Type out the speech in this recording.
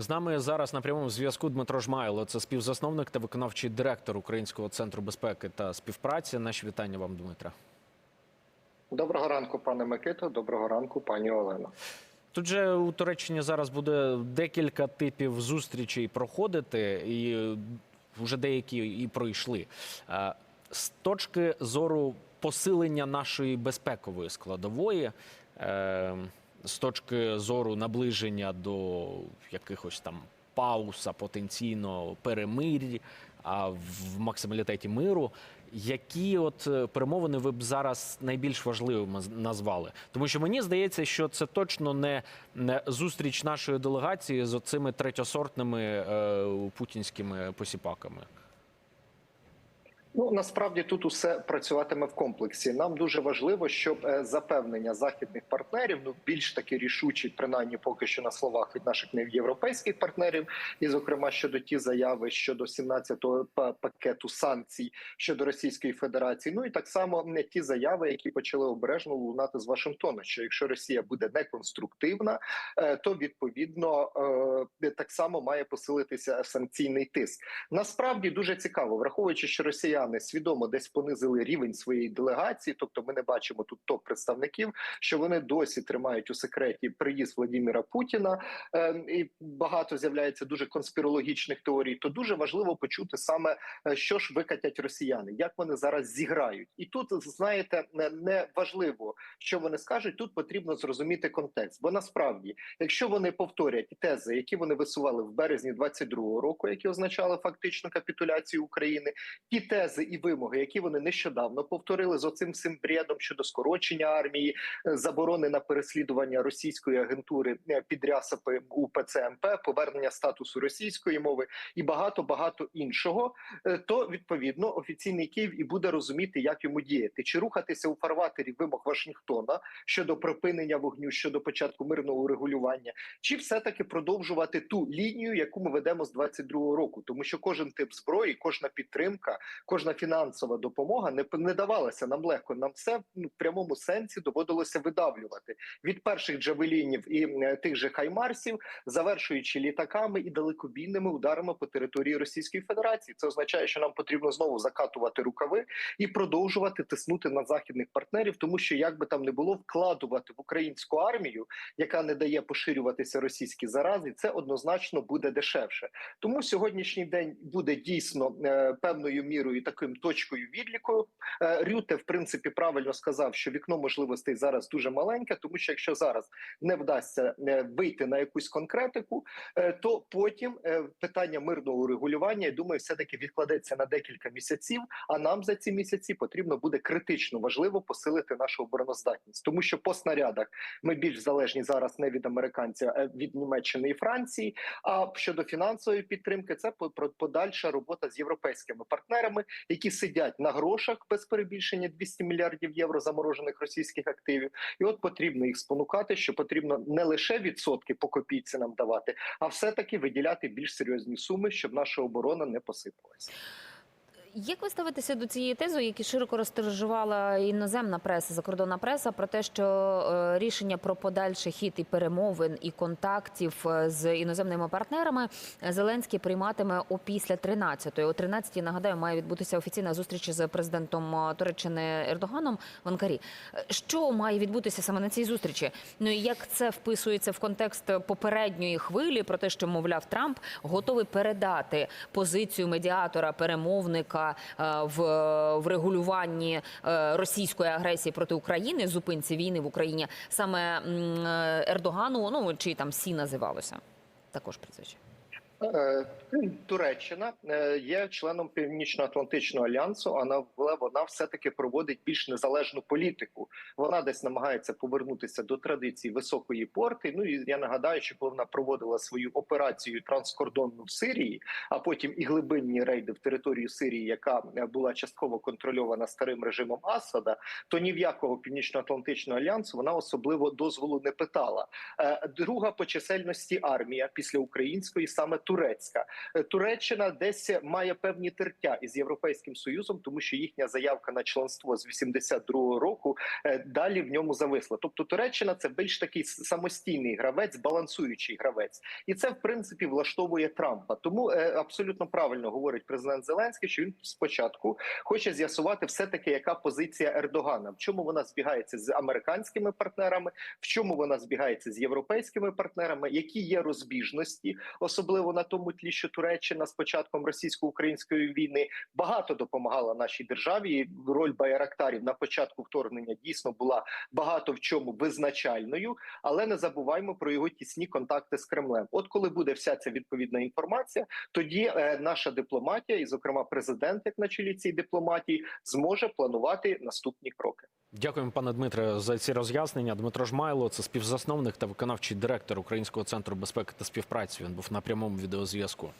З нами зараз на прямому зв'язку Дмитро Жмайло. Це співзасновник та виконавчий директор Українського центру безпеки та співпраці. Наші вітання вам, Дмитра. Доброго ранку, пане Микито. Доброго ранку, пані Олено. Тут же у Туреччині зараз буде декілька типів зустрічей проходити, і вже деякі і пройшли. З точки зору посилення нашої безпекової складової, е, з точки зору наближення до якихось там пауз, а потенційно перемир'я, а в максималітеті миру. Які от е, перемовини ви б зараз найбільш важливими назвали? Тому що мені здається, що це точно не зустріч нашої делегації з оцими третьосортними е, путінськими посіпаками. Ну насправді тут усе працюватиме в комплексі. Нам дуже важливо, щоб е, запевнення західних партнерів, ну більш таки рішучі, принаймні поки що на словах від наших неєвропейських партнерів, і зокрема щодо ті заяви щодо 17-го пакету санкцій щодо Російської Федерації. Ну і так само не ті заяви, які почали обережно лунати з Вашингтона. Що якщо Росія буде неконструктивна, е, то відповідно е, так само має посилитися санкційний тиск. Насправді дуже цікаво, враховуючи, що росіяни свідомо десь понизили рівень своєї делегації, тобто ми не бачимо тут топ представників, що вони досі тримають у секреті приїзд Владіміра Путіна, е, і багато з'являється дуже конспірологічних теорій. То дуже важливо почути саме, е, що ж викатять росіяни, як вони зараз зіграють, і тут знаєте, не важливо, що вони скажуть. Тут потрібно зрозуміти контекст, бо насправді, якщо вони повторять тези, які вони висували в березні 22-го року, які означали фактично капітуляцію України, ті тези і вимоги, які вони нещодавно повторили з оцим всім бредом щодо скорочення армії, е, заборони на переслідування російської агентури е, під рясами у ПЦМП, повернення статусу російської мови і багато багато іншого, е, то відповідно офіційний Київ і буде розуміти, як йому діяти, чи рухатися у фарватері вимог Вашингтона щодо припинення вогню, щодо початку мирного урегулювання, чи все таки продовжувати ту лінію, яку ми ведемо з 22-го року, тому що кожен тип зброї, кожна підтримка, кожна фінансова допомога не не давалася нам легко. Нам все ну, в прямому сенсі доводилося видавлювати від перших джавелінів і е, тих же хаймарсів, завершуючи літаками і далекобійними ударами по території Російської Федерації. Це означає, що нам потрібно знову закатувати рукави і продовжувати тиснути на західних партнерів, тому що як би там не було вкладувати в українську армію, яка не дає поширюватися російські зарази, це однозначно буде дешевше. Тому сьогоднішній день буде дійсно е, певною мірою таким точкою відліку. Е, Рюте, в принципі, правильно сказав, що вікно можливостей зараз дуже маленьке, тому що якщо зараз не вдасться е, вийти на якусь конкретику, е, то потім питання мирного урегулювання, я думаю, все таки відкладеться на декілька місяців. А нам за ці місяці потрібно буде критично важливо посилити нашу обороноздатність, тому що по снарядах ми більш залежні зараз не від американців, а від Німеччини і Франції. А щодо фінансової підтримки, це подальша робота з європейськими партнерами, які сидять на грошах без перебільшення 200 мільярдів євро заморожених російських активів. І от потрібно їх спонукати, що потрібно не лише відсотки по копійці нам давати, а все таки виділяти більш серйозні суми, щоб наша оборона не посипалася. Як ви ставитеся до цієї тези, які широко розтражувала іноземна преса, закордонна преса, про те, що е, рішення про подальший хід і перемовин і контактів е, з іноземними партнерами Зеленський прийматиме опісля 13-ї. О 13-й, нагадаю, має відбутися офіційна зустріч з президентом е, Туреччини Ердоганом в Анкарі. Е, Що має відбутися саме на цій зустрічі? Ну і як це вписується в контекст попередньої хвилі про те, що мовляв Трамп готовий передати позицію медіатора, перемовника е, в, в регулюванні е, російської агресії проти України, зупинці війни в Україні, саме е, Ердогану, ну чи там Сі називалося також прізвище. Е, Туреччина е, є членом Північно-Атлантичного альянсу, але вона все таки проводить більш незалежну політику. Вона десь намагається повернутися до традицій високої порти. Ну і я нагадаю, що коли вона проводила свою операцію транскордонну в Сирії, а потім і глибинні рейди в територію Сирії, яка е, була частково контрольована старим режимом Асада, то ні в якого північно-атлантичного альянсу вона особливо дозволу не питала. Друга по чисельності армія після української саме турецька. Е, Туреччина десь має певні тертя із європейським союзом, тому що їхня заявка на членство з 82-го року е, далі в ньому зависла. Тобто Туреччина це більш такий самостійний гравець, балансуючий гравець, і це в принципі влаштовує Трампа. Тому е, абсолютно правильно говорить президент Зеленський, що він спочатку хоче з'ясувати все таки, яка позиція Ердогана, в чому вона збігається з американськими партнерами, в чому вона збігається з європейськими партнерами, які є розбіжності, особливо на тому тлі, що Туреччина з початком російсько-української війни багато допомагала нашій державі. Роль байрактарів на початку вторгнення дійсно була багато в чому визначальною, але не забуваймо про його тісні контакти з Кремлем. От коли буде вся ця відповідна інформація, тоді е, наша дипломатія, і зокрема президент, як на чолі цієї дипломатії, зможе планувати наступні кроки. Дякуємо, пане Дмитре, за ці роз'яснення. Дмитро Жмайло, це співзасновник та виконавчий директор Українського центру безпеки та співпраці. Він був на прямому відеозв'язку.